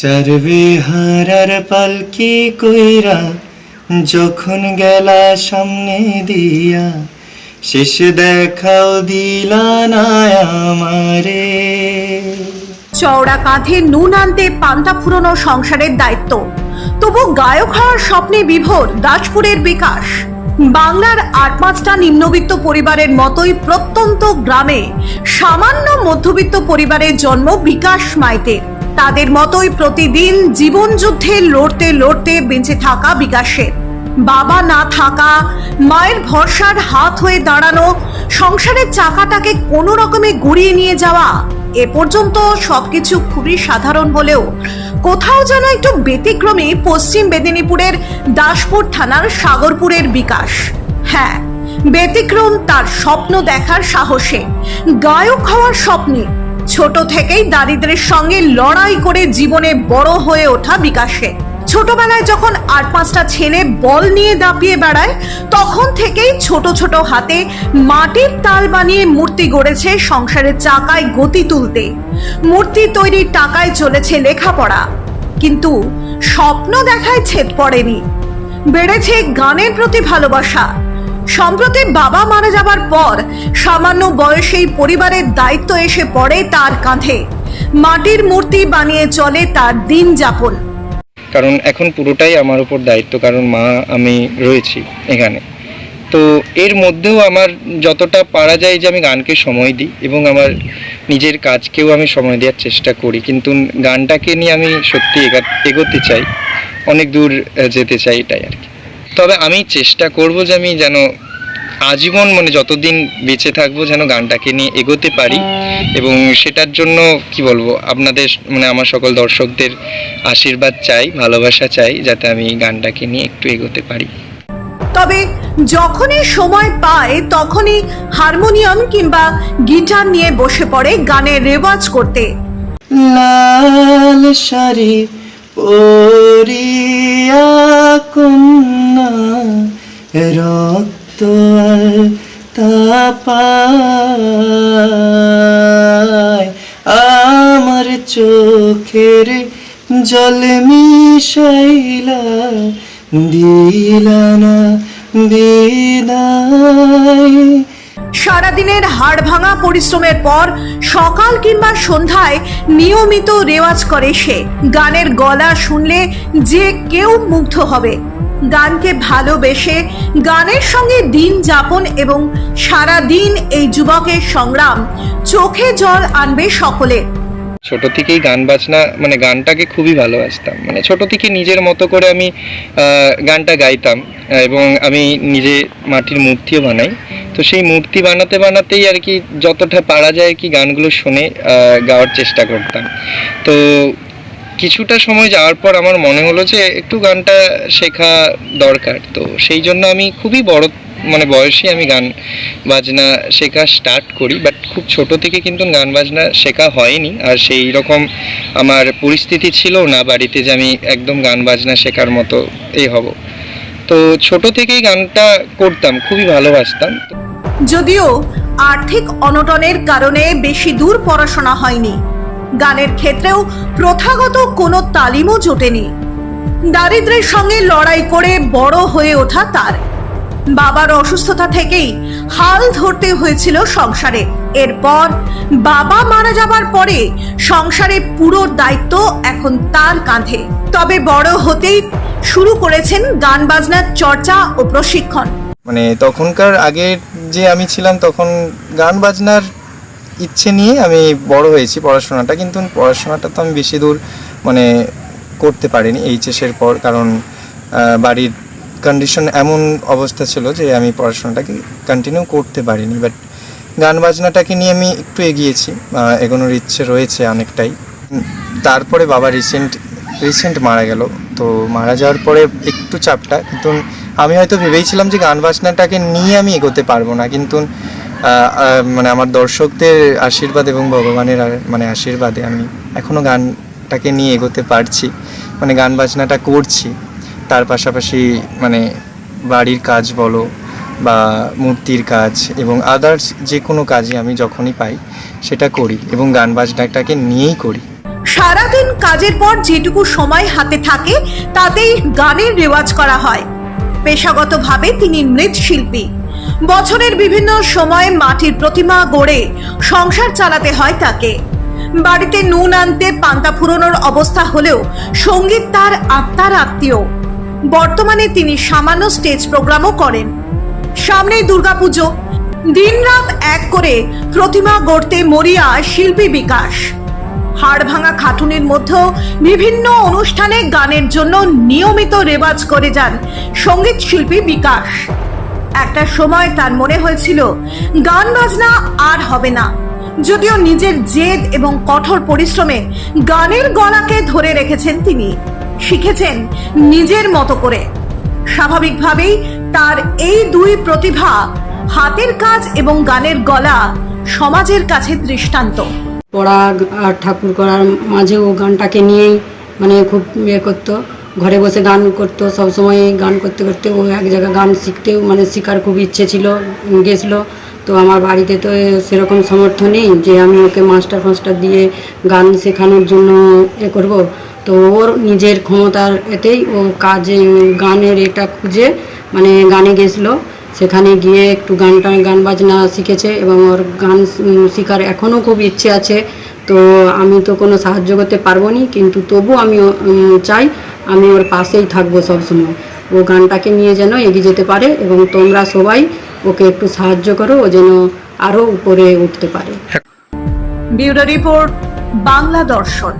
চারবে হারার পালকি কইরা যখন গেলা সামনে দিয়া, শেষ দেখাও দিলা না আমারে। চওড়া কাঁধে নুন আনতে পান্তা ফুরনো সংসারের দায়িত্ব। তবু গায়ক হওয়ার স্বপ্নে বিভোর দাসপুরের বিকাশ। বাংলার আট পাঁচটা নিম্নবিত্ত পরিবারের মতোই প্রত্যন্ত গ্রামে সামান্য মধ্যবিত্ত পরিবারের জন্ম বিকাশ মাইতের তাদের মতোই প্রতিদিন জীবন যুদ্ধে লড়তে লড়তে বেঁচে থাকা বিকাশের বাবা না থাকা, মায়ের ভরসার হাত হয়ে দাঁড়ানো, সংসারের চাকাটাকে কোনো রকমে গড়িয়ে নিয়ে যাওয়া, এ পর্যন্ত সবকিছু খুবই সাধারণ হলেও কোথাও যেন একটু ব্যতিক্রমী পশ্চিম মেদিনীপুরের দাসপুর থানার সাগরপুরের বিকাশ। হ্যাঁ ব্যতিক্রম তার স্বপ্ন দেখার সাহসে, গায়ক হওয়ার স্বপ্নে ছোট থেকেই দারিদ্রের সঙ্গে লড়াই করে জীবনে বড় হয়ে ওঠা বিকাশে। ছোটবেলায় যখন আট পাঁচটা ছেলে বল নিয়ে দাপিয়ে বেড়ায়, তখন থেকেই ছোট ছোট হাতে মাটির তাল বানিয়ে মূর্তি গড়েছে সংসারের চাকায় গতি তুলতে। মূর্তি তৈরির টাকায় চলেছে লেখাপড়া। কিন্তু স্বপ্ন দেখায় ছেদ পড়েনি। বেড়েছে গানের প্রতি ভালোবাসা। সম্প্রতি বাবা মারা যাবার পর সামান্য বয়সেই পরিবারের দায়িত্ব এসে পড়ে তার কাঁধে। মাটির মূর্তি বানিয়ে চলে তার দিন যাপন। কারণ এখন পুরোটাই আমার উপর দায়িত্ব, কারণ মা, আমি রয়েছি এখানে। তো এর মধ্যেও আমার যতটা পারা যায় যে আমি গানকে সময় দিই এবং আমার নিজের কাজকেও আমি সময় দেওয়ার চেষ্টা করি। কিন্তু গানটাকে নিয়ে আমি সত্যি এগা- এগোতে চাই, অনেক দূর যেতে চাই এটাই আর কি। তবে আমি চেষ্টা করব যে আমি যেন আজীবন মানে যতদিন বেঁচে থাকব যেন গানটাকে নিয়ে এগোতে পারি। এবং সেটার জন্য কি বলব আপনাদের মানে আমার সকল দর্শকদের আশীর্বাদ চাই ভালোবাসা চাই যাতে আমি গানটাকে নিয়ে একটু এগোতে পারি। তবে যখনই সময় পায় তখনই হারমোনিয়াম কিংবা গিটার নিয়ে বসে পড়ে গানের রেওয়াজ করতে। লাল শাড়ি পরিয়া রক্ত আর তাপায় আমার চোখের জল মিশাইলা দিলা না বিদায় সারাদিনের হাড় ভাঙা পরিশ্রমের পর সকাল কিংবা সন্ধ্যায় নিয়মিত রেওয়াজ করে সে। গানের গলা শুনলে যে কেউ মুগ্ধ হবে। গানকে ভালোবেসে গানের সঙ্গে দিন যাপন এবং সারা দিন এই যুবকের সংগ্রাম চোখে জল আনবে সকলে ছোট থেকেই গান বাজনা মানে গানটাকে খুবই ভালোবাসতাম। মানে ছোট থেকে নিজের মতো করে আমি গানটা গাইতাম এবং আমি নিজে মাটির মূর্তিও বানাই। তো সেই মূর্তি বানাতে বানাতেই আর কি যতটা পারা যায় কি গানগুলো শুনে গাওয়ার চেষ্টা করতাম। তো কিছুটা সময় যাওয়ার পর আমার মনে হলো যে একটু গানটা শেখা দরকার। তো সেই জন্য আমি খুবই বড় মানে বয়সে আমি গান বাজনা শেখা স্টার্ট করি বাট খুব ছোট থেকে কিন্তু গান বাজনা শেখা হয়নি। আর সেই রকম আমার পরিস্থিতি ছিল না বাড়িতে যে আমি একদম গান বাজনা শেখার মতো এই হব। তো ছোট থেকেই গানটা করতাম, খুবই ভালোবাসতাম। যদিও আর্থিক অনটনের কারণে বেশি দূর পড়াশোনা হয়নি। গানের ক্ষেত্রেও প্রথাগত কোনো তালিমও জোটেনি। দারিদ্র্যের সঙ্গে লড়াই করে বড় হয়ে ওঠা তার। বাবার অসুস্থতা থেকেই হাল ধরতে হয়েছিল সংসারে। এরপর বাবা মারা যাবার পরে সংসারে পুরো দায়িত্ব এখন তার কাঁধে। তবে বড় হতেই শুরু করেছেন গান বাজনার চর্চা ও প্রশিক্ষণ। মানে তখনকার আগে যে আমি ছিলাম, তখন গান বাজনার ইচ্ছে নিয়ে আমি বড় হয়েছি পড়াশোনাটা, কিন্তু পড়াশোনাটা তো আমি বেশি দূর মানে করতে পারিনি, এইচএসের পর, কারণ বাড়ির কন্ডিশন এমন অবস্থা ছিল যে আমি পড়াশোনাটাকে কন্টিনিউ করতে পারিনি বাট গান বাজনাটাকে নিয়ে আমি একটু এগিয়েছি এগোনোর ইচ্ছে রয়েছে অনেকটাই। তারপরে বাবা রিসেন্ট রিসেন্ট মারা গেল, তো মারা যাওয়ার পরে একটু চাপটা, কিন্তু আমি হয়তো ভেবেইছিলাম যে গান বাজনাটাকে নিয়ে আমি এগোতে পারব না, কিন্তু মানে আমার দর্শকদের আশীর্বাদ এবং ভগবানের মানে আশীর্বাদে আমি এখনও গানটাকে নিয়ে এগোতে পারছি মানে গান বাজনাটা করছি। তার পাশাপাশি মানে বাড়ির কাজ বলো বা মূর্তির কাজ এবং আদার্স যে কোনো কাজই আমি যখনই পাই সেটা করি এবং গান বাজনাটাকে নিয়েই করি। সারাদিন কাজের পর যেটুকু সময় হাতে থাকে তাতেই গানের রেওয়াজ করা হয়। পেশাগতভাবে তিনি মৃৎশিল্পী বছরের বিভিন্ন সময়ে মাটির প্রতিমা গড়ে সংসার চালাতে হয় তাকে। বাড়িতে নুন আনতে পান্তা ফুরোনোর অবস্থা হলেও সংগীত তার আত্মার আত্মীয়। বর্তমানে তিনি সামান্য স্টেজ প্রোগ্রামও করেন। সামনেই দুর্গাপুজো। দিনরাত এক করে প্রতিমা গড়তে মরিয়া শিল্পী বিকাশ। হাড় ভাঙা খাটুনির মধ্যেও বিভিন্ন অনুষ্ঠানে গানের জন্য নিয়মিত রেওয়াজ করে যান সংগীত শিল্পী বিকাশ। একটা সময় তার মনে হয়েছিল, গান বাজনা আর হবে না। যদিও নিজের জেদ এবং কঠোর পরিশ্রমে গানের গলাকে ধরে রেখেছেন তিনি। শিখেছেন নিজের মতো করে। স্বাভাবিকভাবেই তার এই দুই প্রতিভা হাতের কাজ এবং গানের গলা সমাজের কাছে দৃষ্টান্ত। পড়া আর ঠাকুর করার মাঝেও গানটাকে নিয়েই মানে খুব ইয়ে করতো। ঘরে বসে গান করতো সবসময় গান করতে করতে ও এক জায়গায় গান শিখতেও মানে শেখার খুব ইচ্ছে ছিল, গেছিল। তো আমার বাড়িতে তো সেরকম সামর্থ্য নেই যে আমি ওকে মাস্টার ফাস্টার দিয়ে গান শেখানোর জন্য এ করব। তো ওর নিজের ক্ষমতার এতেই ও কাজে, গানের এটা খুঁজে মানে গানে গেছিল। সেখানে গিয়ে একটু গানটা গান বাজনা শিখেছে এবং ওর গান শেখার এখনও খুব ইচ্ছে আছে। তো আমি তো কোনো সাহায্য করতে পারব না কিন্তু তবু আমি চাই আমি ওর পাশেই থাকব সবসময়। ও গানটাকে নিয়ে যেন এগিয়ে যেতে পারে এবং তোমরা সবাই ওকে একটু সাহায্য করো, ও যেন আরও উপরে উঠতে পারে। রিপোর্ট, বাংলা দর্শন।